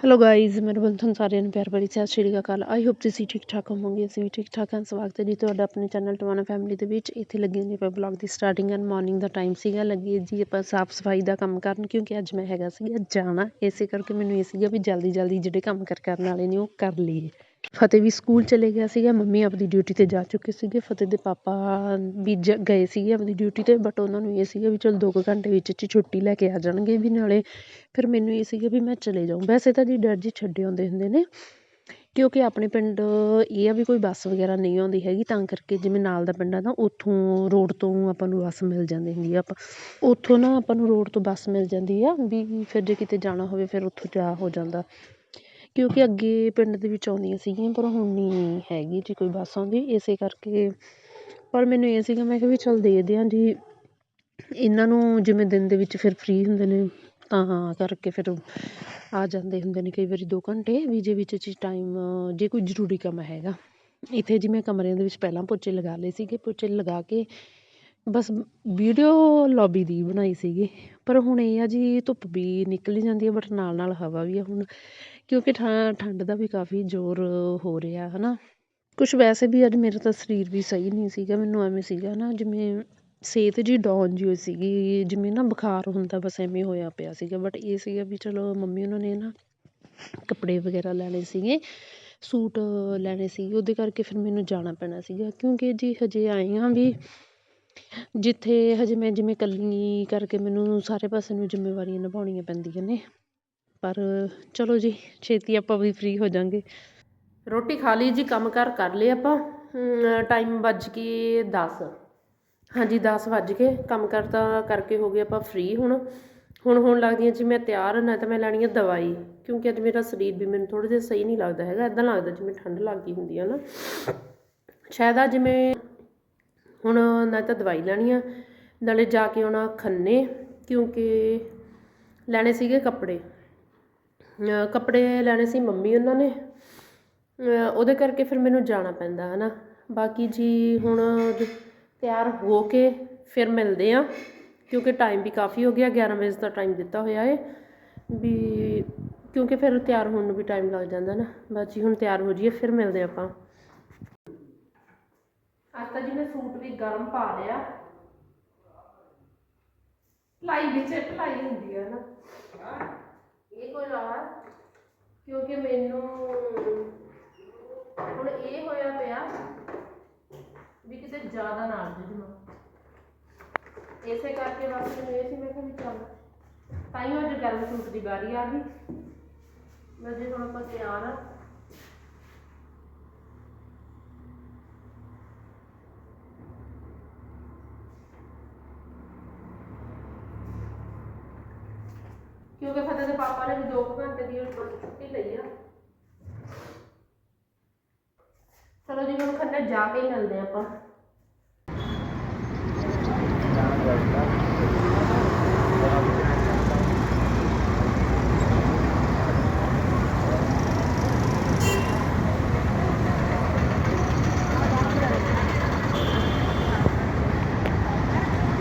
Hello guys ਮੇਰੇ ਵੱਲੋਂ ਤੁਹਾਨੂੰ ਸਾਰਿਆਂ ਨੂੰ ਪਿਆਰ ਭਰੀ ਸਤਿ ਸ਼੍ਰੀ ਅਕਾਲ। ਆਈ ਹੋਪ ਤੁਸੀਂ ਠੀਕ ਠਾਕ ਹੋਵੋਗੇ, ਅਸੀਂ ਵੀ ਠੀਕ ਠਾਕ ਹਾਂ। ਸਵਾਗਤ ਹੈ ਜੀ ਤੁਹਾਡਾ ਆਪਣੇ ਚੈਨਲ ਟਵਾਨਾ ਫੈਮਿਲੀ ਦੇ ਵਿੱਚ। ਇੱਥੇ ਲੱਗੀ ਹੁੰਦੀ ਆਪਾਂ ਬਲੌਗ ਦੀ ਸਟਾਰਟਿੰਗ ਐਂਡ ਮਾਰਨਿੰਗ ਦਾ ਟਾਈਮ ਸੀਗਾ। ਲੱਗੀ ਜੀ ਆਪਾਂ ਸਾਫ਼ ਸਫ਼ਾਈ ਦਾ ਕੰਮ ਕਰਨ, ਕਿਉਂਕਿ ਅੱਜ ਮੈਂ ਹੈਗਾ ਸੀਗਾ ਜਾਣਾ। ਇਸੇ ਕਰਕੇ ਮੈਨੂੰ ਇਹ ਸੀਗਾ ਵੀ ਜਲਦੀ ਜਲਦੀ ਜਿਹੜੇ ਕੰਮ ਕਰ ਕਰਨ ਵਾਲੇ ਨੇ ਉਹ ਕਰ ਲਈਏ। ਫਤਿਹ ਵੀ ਸਕੂਲ ਚਲੇ ਗਿਆ ਸੀਗਾ, ਮੰਮੀ ਆਪਣੀ ਡਿਊਟੀ ਤੇ ਜਾ ਚੁੱਕੇ ਸੀਗੇ, ਫਤਿਹ ਦੇ ਪਾਪਾ ਵੀ ਜ ਗਏ ਸੀਗੇ ਆਪਣੀ ਡਿਊਟੀ ਤੇ ਬਟ ਉਹਨਾਂ ਨੂੰ ਇਹ ਸੀਗਾ ਵੀ ਚਲ ਦੋ ਕੁ ਘੰਟੇ ਵਿੱਚ ਚ ਛੁੱਟੀ ਲੈ ਕੇ ਆ ਜਾਣਗੇ ਵੀ ਨਾਲੇ ਫਿਰ ਮੈਨੂੰ ਇਹ ਸੀਗਾ ਵੀ ਮੈਂ ਚਲੇ ਜਾਊਂ। ਵੈਸੇ ਤਾਂ ਜੀ ਡੈਡ ਜੀ ਛੱਡੇ ਆਉਂਦੇ ਹੁੰਦੇ ਨੇ, ਕਿਉਂਕਿ ਆਪਣੇ ਪਿੰਡ ਇਹ ਆ ਵੀ ਕੋਈ ਬੱਸ ਵਗੈਰਾ ਨਹੀਂ ਆਉਂਦੀ ਹੈਗੀ, ਤਾਂ ਕਰਕੇ ਜਿਵੇਂ ਨਾਲ ਦਾ ਪਿੰਡ ਆ ਨਾ, ਉੱਥੋਂ ਰੋਡ ਤੋਂ ਆਪਾਂ ਨੂੰ ਬੱਸ ਮਿਲ ਜਾਂਦੀ ਹੁੰਦੀ ਆ। ਆਪਾਂ ਉੱਥੋਂ ਨਾ ਆਪਾਂ ਨੂੰ ਰੋਡ ਤੋਂ ਬੱਸ ਮਿਲ ਜਾਂਦੀ ਆ, ਵੀ ਫਿਰ ਜੇ ਕਿਤੇ ਜਾਣਾ ਹੋਵੇ ਫਿਰ ਉੱਥੋਂ ਜਾ ਹੋ ਜਾਂਦਾ। ਕਿਉਂਕਿ ਅੱਗੇ ਪਿੰਡ ਦੇ ਵਿੱਚ ਆਉਂਦੀਆਂ ਸੀਗੀਆਂ, ਪਰ ਹੁਣ ਨਹੀਂ ਹੈਗੀ ਜੀ ਕੋਈ ਬੱਸ ਆਉਂਦੀ। ਇਸੇ ਕਰਕੇ ਪਰ ਮੈਨੂੰ ਇਹ ਸੀਗਾ, ਮੈਂ ਕਿਹਾ ਵੀ ਚੱਲ ਦੇਖਦੇ ਹਾਂ ਜੀ। ਇਹਨਾਂ ਨੂੰ ਜਿਵੇਂ ਦਿਨ ਦੇ ਵਿੱਚ ਫਿਰ ਫਰੀ ਹੁੰਦੇ ਨੇ, ਤਾਂ ਕਰਕੇ ਫਿਰ ਆ ਜਾਂਦੇ ਹੁੰਦੇ ਨੇ ਕਈ ਵਾਰੀ ਦੋ ਘੰਟੇ ਵੀ, ਜੇ ਵਿੱਚ ਚ ਟਾਈਮ ਜੇ ਕੋਈ ਜ਼ਰੂਰੀ ਕੰਮ ਹੈਗਾ। ਇੱਥੇ ਜੀ ਮੈਂ ਕਮਰਿਆਂ ਦੇ ਵਿੱਚ ਪਹਿਲਾਂ ਪੋਚੇ ਲਗਾ ਲਏ ਸੀਗੇ। ਪੋਚੇ ਲਗਾ ਕੇ ਬਸ ਵੀਡੀਓ ਲੋਬੀ ਦੀ ਬਣਾਈ ਸੀਗੀ। ਪਰ ਹੁਣ ਇਹ ਆ ਜੀ ਧੁੱਪ ਵੀ ਨਿਕਲੀ ਜਾਂਦੀ ਹੈ ਬਟ ਨਾਲ ਨਾਲ ਹਵਾ ਵੀ ਆ ਹੁਣ, ਕਿਉਂਕਿ ਠੰਡ ਦਾ ਵੀ ਕਾਫੀ ਜ਼ੋਰ ਹੋ ਰਿਹਾ ਹੈ ਨਾ ਕੁਛ ਵੈਸੇ ਵੀ ਅੱਜ ਮੇਰਾ ਤਾਂ ਸਰੀਰ ਵੀ ਸਹੀ ਨਹੀਂ ਸੀਗਾ, ਮੈਨੂੰ ਐਵੇਂ ਸੀਗਾ ਨਾ, ਜਿਵੇਂ ਸਿਹਤ ਜੀ ਡਾਊਨ ਜੀ ਹੋਈ ਸੀਗੀ, ਜਿਵੇਂ ਨਾ ਬੁਖਾਰ ਹੁੰਦਾ ਬਸ ਐਵੇਂ ਹੋਇਆ ਪਿਆ ਸੀਗਾ। ਬਟ ਇਹ ਸੀਗਾ ਵੀ ਚਲੋ ਮੰਮੀ ਉਹਨਾਂ ਨੇ ਨਾ ਕੱਪੜੇ ਵਗੈਰਾ ਲੈਣੇ ਸੀਗੇ, ਸੂਟ ਲੈਣੇ ਸੀ ਉਹਦੇ ਕਰਕੇ ਫਿਰ ਮੈਨੂੰ ਜਾਣਾ ਪੈਣਾ ਸੀਗਾ। ਕਿਉਂਕਿ ਜੀ ਹਜੇ ਆਏ ਹਾਂ ਵੀ ਜਿੱਥੇ ਹਜੇ ਮੈਂ ਜਿਵੇਂ ਇਕੱਲੀ ਕਰਕੇ ਮੈਨੂੰ ਸਾਰੇ ਪਾਸੇ ਨੂੰ ਜ਼ਿੰਮੇਵਾਰੀਆਂ ਨਿਭਾਉਣੀਆਂ ਪੈਂਦੀਆਂ ਨੇ। ਪਰ ਚਲੋ ਜੀ, ਛੇਤੀ ਆਪਾਂ ਵੀ ਫਰੀ ਹੋ ਜਾਾਂਗੇ। ਰੋਟੀ ਖਾ ਲਈ ਜੀ, ਕੰਮ ਕਾਰ ਕਰ ਲਏ ਆਪਾਂ। ਟਾਈਮ ਵੱਜ ਕੇ 10 ਹਾਂਜੀ 10 ਵੱਜ ਕੇ। ਕੰਮ ਕਰਤਾ ਕਰਕੇ ਹੋ ਗਏ ਆਪਾਂ ਫ੍ਰੀ ਹੁਣ। ਹੁਣ ਹੋਣ ਲੱਗਦੀਆਂ ਜੀ, ਮੈਂ ਤਿਆਰ ਨਾ ਤਾਂ ਮੈਂ ਲੈਣੀ ਆ ਦਵਾਈ। ਕਿਉਂਕਿ ਅੱਜ ਮੇਰਾ ਸਰੀਰ ਵੀ ਮੈਨੂੰ ਥੋੜਾ ਜਿਹਾ ਸਹੀ ਨਹੀਂ ਲੱਗਦਾ ਹੈਗਾ। ਇਦਾਂ ਲੱਗਦਾ ਜਿਵੇਂ ਠੰਡ ਲੱਗ ਗਈ ਹੁੰਦੀ ਆ ਨਾ। ਸ਼ਾਇਦ ਆ ਜਿਵੇਂ ਹੁਣ ਨਾ ਤਾਂ ਦਵਾਈ ਲੈਣੀ ਆ, ਨਾਲੇ ਜਾ ਕੇ ਆਉਣਾ ਖੰਨੇ, ਕਿਉਂਕਿ ਲੈਣੇ ਸੀਗੇ ਕੱਪੜੇ। ਕੱਪੜੇ ਲੈਣੇ ਸੀ ਮੰਮੀ ਉਹਨਾਂ ਨੇ। ਉਹਦੇ ਕਰਕੇ ਫਿਰ ਮੈਨੂੰ ਜਾਣਾ ਪੈਂਦਾ ਹੈ ਨਾ ਬਾਕੀ ਜੀ ਹੁਣ ਤਿਆਰ ਹੋ ਕੇ ਫਿਰ ਮਿਲਦੇ ਆ, ਕਿਉਂਕਿ ਟਾਈਮ ਵੀ ਕਾਫੀ ਹੋ ਗਿਆ 11 ਵਜੇ ਦਾ ਟਾਈਮ ਦਿੱਤਾ ਹੋਇਆ ਹੈ ਵੀ ਕਿਉਂਕਿ ਫਿਰ ਤਿਆਰ ਹੋਣ ਨੂੰ ਵੀ ਟਾਈਮ ਲੱਗ ਜਾਂਦਾ ਨਾ। ਬਸ ਹੁਣ ਤਿਆਰ ਹੋ ਜਾਈਏ, ਫਿਰ ਮਿਲਦੇ ਆਪਾਂ। ਅੱਜ ਤਾਂ ਜੀ ਮੈਂ ਸੂਟ ਵੀ ਗਰਮ ਪਾ ਲਿਆ। ਭਲਾਈ ਵਿੱਚ ਭਲਾਈ ਹੁੰਦੀ ਆ ਨਾ। ਇਹ ਕੋਈ ਲਾ ਕਿਉਂਕਿ ਮੈਨੂੰ ਹੁਣ ਇਹ ਹੋਇਆ ਪਿਆ ਵੀ ਕਿਤੇ ਜ਼ਿਆਦਾ ਨਾ ਅੜ ਜੂ ਇਸੇ ਕਰਕੇ ਬਸ ਮੈਨੂੰ ਇਹ ਸੀ, ਮੈਂ ਕਿਹਾ ਵੀ ਚੱਲ ਤਾਈਓ ਅੱਜ ਗਰਮ ਸੂਟ ਦੀ ਵਾਰੀ ਆ ਗਈ। ਮੈਂ ਜੇ ਹੁਣ ਆਪਾਂ ਤਿਆਰ ਆ ਕਿਉਂਕਿ ਫਤਿਹ ਦੇ ਪਾਪਾ ਨੇ ਵੀ 2 ਘੰਟੇ ਦੀ ਛੁੱਟੀ ਲਈ ਆ। ਚਲੋ ਜੀ, ਹੁਣ ਖੰਨੇ ਜਾ ਕੇ ਹੀ ਮਿਲਦੇ ਆਪਾਂ।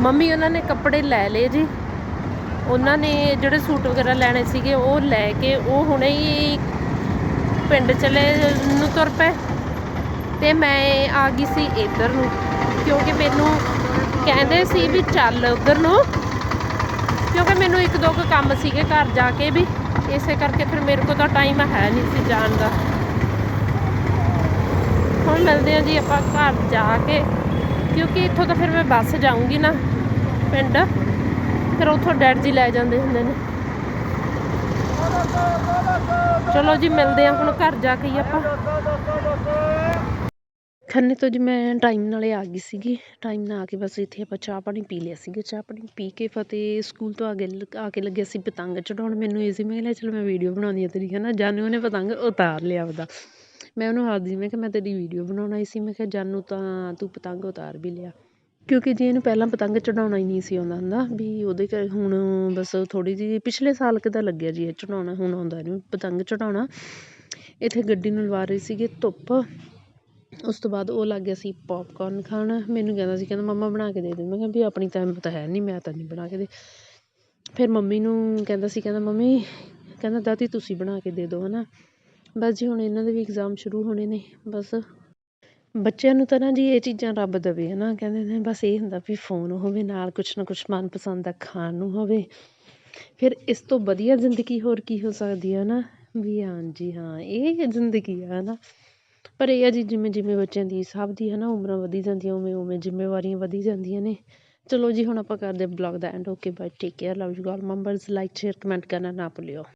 ਮੰਮੀ, ਉਹਨਾਂ ਨੇ ਕੱਪੜੇ ਲੈ ਲਏ ਜੀ। ਉਹਨਾਂ ਨੇ ਜਿਹੜੇ ਸੂਟ ਵਗੈਰਾ ਲੈਣੇ ਸੀਗੇ ਉਹ ਲੈ ਕੇ ਉਹ ਹੁਣੇ ਹੀ ਪਿੰਡ ਚਲੇ ਨੂੰ ਤੁਰ ਪਏ। ਤੇ ਮੈਂ ਆ ਗਈ ਸੀ ਇੱਧਰ ਨੂੰ, ਕਿਉਂਕਿ ਮੈਨੂੰ ਕਹਿੰਦੇ ਸੀ ਵੀ ਚੱਲ ਉੱਧਰ ਨੂੰ, ਕਿਉਂਕਿ ਮੈਨੂੰ ਇੱਕ ਦੋ ਕੁ ਕੰਮ ਸੀਗੇ ਘਰ ਜਾ ਕੇ ਵੀ, ਇਸੇ ਕਰਕੇ ਫਿਰ ਮੇਰੇ ਕੋਲ ਤਾਂ ਟਾਈਮ ਹੈ ਨਹੀਂ ਸੀ ਜਾਣ ਦਾ। ਹੁਣ ਮਿਲਦੇ ਆ ਜੀ ਆਪਾਂ ਘਰ ਜਾ ਕੇ, ਕਿਉਂਕਿ ਇੱਥੋਂ ਤਾਂ ਫਿਰ ਮੈਂ ਬੱਸ ਜਾਊਂਗੀ ਨਾ ਪਿੰਡ। ਫਿਰ ਉੱਥੋਂ ਡੈਡ ਜੀ ਲੈ ਜਾਂਦੇ ਹੁੰਦੇ ਨੇ। ਚਲੋ ਜੀ, ਮਿਲਦੇ ਆ ਹੁਣ ਘਰ ਜਾ ਕੇ ਹੀ ਆਪਾਂ। ਖੰਨੇ ਤੋਂ ਜੀ ਮੈਂ ਟਾਈਮ ਨਾਲੇ ਆ ਗਈ ਸੀਗੀ। ਟਾਈਮ ਨਾਲ ਆ ਕੇ ਬਸ ਇੱਥੇ ਆਪਾਂ ਚਾਹ ਪਾਣੀ ਪੀ ਲਿਆ ਸੀਗਾ। ਚਾਹ ਪਾਣੀ ਪੀ ਕੇ ਫਤਿਹ ਸਕੂਲ ਤੋਂ ਆ ਕੇ ਆ ਕੇ ਲੱਗਿਆ ਸੀ ਪਤੰਗ ਚੜਾਉਣ। ਮੈਨੂੰ ਇਹ ਸੀ, ਮੈਂ ਕਿਹਾ, ਚਲ ਮੈਂ ਵੀਡੀਓ ਬਣਾਉਣੀ ਆ ਤੇਰੀ ਹੈ ਨਾ ਜਾਨੂ ਉਹਨੇ ਪਤੰਗ ਉਤਾਰ ਲਿਆ ਉਹਦਾ। ਮੈਂ ਉਹਨੂੰ ਹੱਸਦੀ ਮੈਂ ਕਿਹਾ, ਮੈਂ ਤੇਰੀ ਵੀਡੀਓ ਬਣਾਉਣਾ ਆਈ ਸੀ। ਮੈਂ ਕਿਹਾ, ਜਾਨੂ ਤਾਂ ਤੂੰ ਪਤੰਗ ਉਤਾਰ ਵੀ ਲਿਆ। ਕਿਉਂਕਿ ਜੀ ਇਹਨੂੰ ਪਹਿਲਾਂ ਪਤੰਗ ਚੜਾਉਣਾ ਹੀ ਨਹੀਂ ਸੀ ਆਉਂਦਾ ਹੁੰਦਾ, ਵੀ ਉਹਦੇ ਕਰ ਹੁਣ ਬਸ ਥੋੜ੍ਹੀ ਜਿਹੀ ਪਿਛਲੇ ਸਾਲ ਕਿਦਾ ਲੱਗਿਆ ਜੀ ਇਹ ਚੜਾਉਣਾ, ਹੁਣ ਆਉਂਦਾ ਇਹਨੂੰ ਪਤੰਗ ਚੜਾਉਣਾ। ਇੱਥੇ ਗੱਡੀ ਨੂੰ ਲਵਾ ਰਹੇ ਸੀਗੇ ਧੁੱਪ, ਉਸ ਤੋਂ ਬਾਅਦ ਉਹ ਲੱਗ ਗਿਆ ਸੀ ਪੋਪਕੋਰਨ ਖਾਣ। ਮੈਨੂੰ ਕਹਿੰਦਾ ਸੀ, ਕਹਿੰਦਾ ਮੰਮਾ ਬਣਾ ਕੇ ਦੇ ਦੇ। ਮੈਂ ਕਿਹਾ ਵੀ ਆਪਣੀ ਤਾਂ ਹਿੰਮਤ ਹੈ ਨਹੀਂ ਮੈਂ ਤਾਂ ਨਹੀਂ ਬਣਾ ਕੇ ਦੇ। ਫਿਰ ਮੰਮੀ ਨੂੰ ਕਹਿੰਦਾ ਸੀ, ਕਹਿੰਦਾ ਮੰਮੀ, ਕਹਿੰਦਾ ਦਾਦੀ ਤੁਸੀਂ ਬਣਾ ਕੇ ਦੇ ਦਿਓ ਨਾ ਬਸ ਜੀ ਹੁਣ ਇਹਨਾਂ ਦੇ ਵੀ ਇਗਜ਼ਾਮ ਸ਼ੁਰੂ ਹੋਣੇ ਨੇ, ਬਸ। ਬੱਚਿਆਂ ਨੂੰ ਤਾਂ ਨਾ ਜੀ ਇਹ ਚੀਜ਼ਾਂ ਰੱਬ ਦੇਵੇ, ਹਨਾ? ਕਹਿੰਦੇ ਨੇ ਬਸ ਇਹ ਹੁੰਦਾ ਵੀ ਫੋਨ ਹੋਵੇ ਨਾਲ ਕੁਛ ਨਾ ਕੁਛ ਮਨਪਸੰਦ ਦਾ ਖਾਣ ਨੂੰ ਹੋਵੇ। ਫਿਰ ਇਸ ਤੋਂ ਵਧੀਆ ਜ਼ਿੰਦਗੀ ਹੋਰ ਕੀ ਹੋ ਸਕਦੀ ਹੈ ਨਾ ਵੀ ਹਾਂਜੀ ਹਾਂ, ਇਹ ਜ਼ਿੰਦਗੀ ਆ ਹੈ ਨਾ ਪਰ ਇਹ ਆ ਜੀ ਜਿਵੇਂ ਜਿਵੇਂ ਬੱਚਿਆਂ ਦੀ ਸਭ ਦੀ ਹੈ ਨਾ ਉਮਰਾਂ ਵਧੀ ਜਾਂਦੀਆਂ, ਉਵੇਂ ਉਵੇਂ ਜ਼ਿੰਮੇਵਾਰੀਆਂ ਵਧੀ ਜਾਂਦੀਆਂ ਨੇ। ਚਲੋ ਜੀ, ਹੁਣ ਆਪਾਂ ਕਰਦੇ blog the end okay bye take care love you all members like share comment ਕਰਨਾ ਨਾ ਭੁੱਲਿਓ।